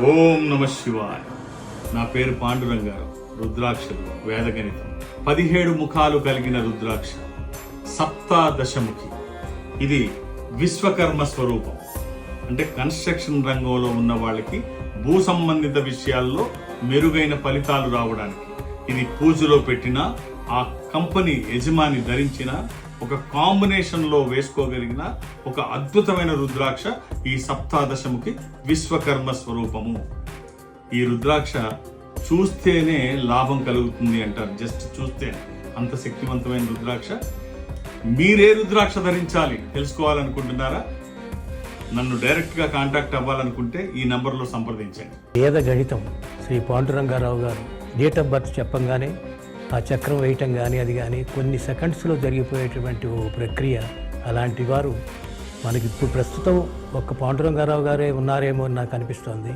ఓం నమ శివాయ. నా పేరు పాండురంగారు రుద్రాక్షలు వేదగణితం. పదిహేడు ముఖాలు కలిగిన రుద్రాక్ష సప్తాదశముఖి. ఇది విశ్వకర్మ స్వరూపం. అంటే కన్స్ట్రక్షన్ రంగంలో ఉన్న వాళ్ళకి భూ సంబంధిత విషయాల్లో మెరుగైన ఫలితాలు రావడానికి. ఇది పూజలో పెట్టిన ఆ కంపెనీ యజమాని ధరించిన ఒక కాంబినేషన్లో వేసుకోగలిగిన ఒక అద్భుతమైన రుద్రాక్ష ఈ సప్తాదశముకి విశ్వకర్మ స్వరూపము. ఈ రుద్రాక్ష చూస్తేనే లాభం కలుగుతుంది అంటారు. జస్ట్ చూస్తే అంత శక్తివంతమైన రుద్రాక్ష. మీరే రుద్రాక్ష ధరించాలి. తెలుసుకోవాలనుకుంటున్నారా? నన్ను డైరెక్ట్గా కాంటాక్ట్ అవ్వాలనుకుంటే ఈ నంబర్లో సంప్రదించండి. వేద గణితం శ్రీ పాండురంగారావు గారు డేట్ ఆఫ్ బర్త్ చెప్పంగానే ఆ చక్రం వేయటం కానీ అది కానీ కొన్ని సెకండ్స్లో జరిగిపోయేటువంటి ఓ ప్రక్రియ అలాంటి వారు మనకి ఇప్పుడు ప్రస్తుతం ఒక్క పాండురంగారావు గారే ఉన్నారేమో అని నాకు అనిపిస్తోంది.